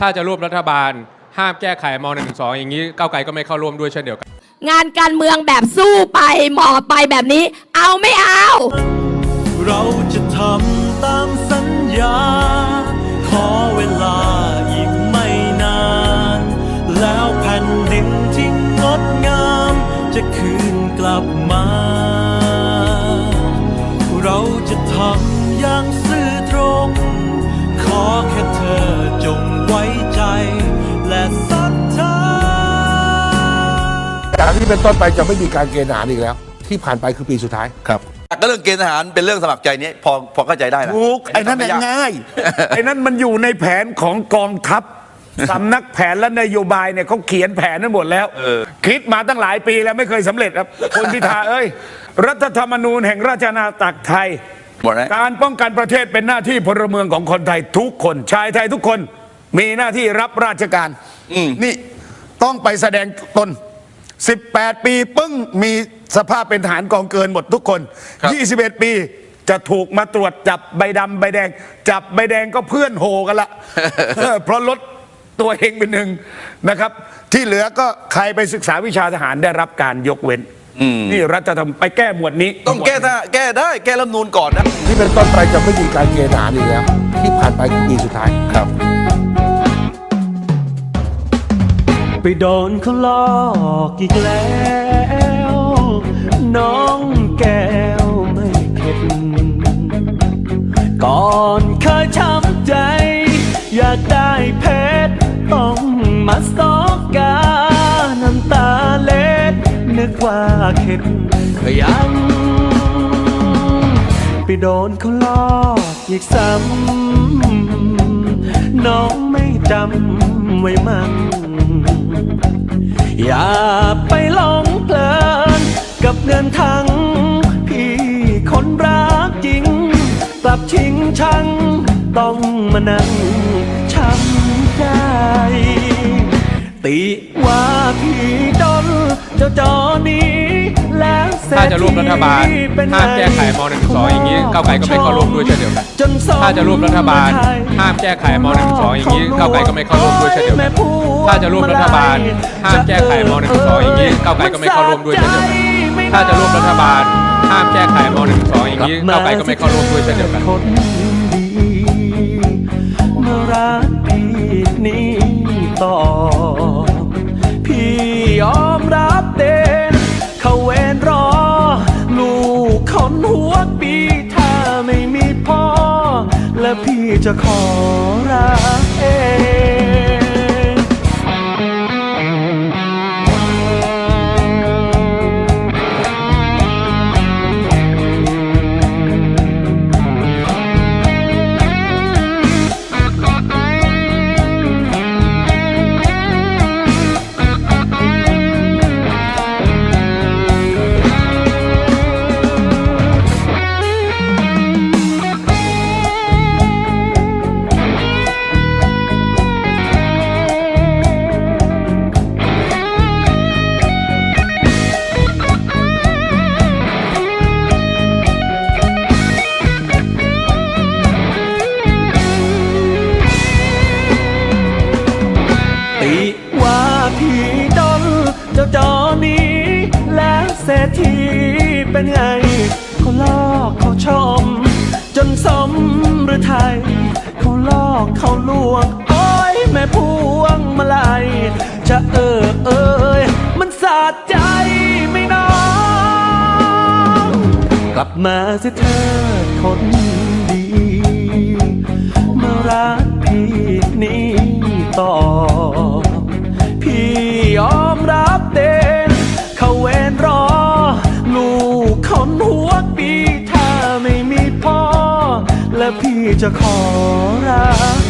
ถ้าจะร่วมรัฐบาล ห้ามแก้ไขม .112 อย่างนี้ก้าวไกลก็ไม่เข้าร่วมด้วยเช่นเดียวกัน งานการเมืองแบบสู้ไปหมอบไปแบบนี้ เอาไม่เอา เราจะทำตามสัญญา ขอเวลาอีกไม่นาน แล้วแผ่นดินที่งดงาม จะคืนกลับมา เราจะทำอย่างซื่อตรง ขอแค่เธอจง จากนี้เป็นต้นไปจะไม่มีการเกณฑ์ทหารอีกแล้ว ที่ผ่านไปคือปีสุดท้ายครับก็เรื่องเกณฑ์ทหารเป็นเรื่องสมัครใจนี้พอพอเข้าใจได้นะถูกไอ้นั่นม่น่ะยากง่าย ไอ้นั่นมันอยู่ในแผนของกองทัพสำนักแผนและนโยบายเนี่ยเขาเขียนแผนนั้นหมดแล้วคิดมาตั้งหลายปีแล้วไม่เคยสำเร็จครับคุณพิธาเอ้ย รัฐธรรมนูญแห่งราชอาณาจักรไทยหมดแล้วการป้องกันประเทศเป็นหน้าที่พลเมืองของคนไทยทุกคนชายไทยทุกคนมีหน้าที่รับราชการ นี่ต้องไปแสดงตน 18 ปีปึ้งมีสภาพเป็นทหารกองเกินหมดทุกคน ครับ 21 ปีจะถูกมาตรวจจับใบดำใบแดง จับใบแดงก็เพื่อนโหกันละ เออเพราะลดตัวเองเป็นหนึ่งนะครับ ที่เหลือก็ใครไปศึกษาวิชาทหารได้รับการยกเว้นนี่รัฐธรรมไปแก้หมวดนี้ ต้องแก้ถ้าแก้ได้แก้รัฐธรรมนูนก่อนนะ ที่เป็นต้นไปจะไม่มีการเกณฑ์ทหารอีกแล้ว ที่ผ่านไปคือปีสุดท้ายครับ ไปโดนเขาลอกอีกแล้ว น้องแก้วไม่เข็ด ก่อนเคยช้ำใจ อยากได้เพชรต้องมาสอกกา น้ำตาเล็ด นึกว่าเข็ดก็ยังไปโดนเขาลอกอีกซ้ำน้องไม่จำไว้มั่ง อย่าไปหลงเพลิน กับเงินทั้งพี่คนรักจริง กลับชิงชัง ต้องมานั่งช้ำใจติว่าพี่ดนเจ้าจอนี้ ถ้าจะร่วมรัฐบาลเป็นห้ามแก้ไขม .112 อย่างนี้ก้าวไกลก็ไม่เข้าร่วมด้วยเช่นเดียวกันจนสมถ้าจะร่วมรัฐบาลห้ามแก้ไขม .112 อย่างนี้ก้าวไกลก็ไม่เข้าร่วมด้วยเช่นเดียวกัน ถ้าจะร่วมรัฐบาลห้ามแก้ไขม .112 อย่างนี้ก้าวไกลก็ไม่เข้าร่วมด้วยเช่นเดียวกัน ถ้าจะร่วมรัฐบาลห้ามแก้ไขม .112 อย่างนี้ก้าวไกลก็ไม่เข้าร่วมด้วยเช่นเดียวกัน พี่ เป็นไงเขาลอกเขาชม จนสมหรือไทยเขาลอกเขาลวงโอ้ยแม่พวงมาลัยจะเออเอยมันสาใจไม่น้อง กลับมาสิเธอคนดีมารักพี่นี้ต่อ จะขอรัก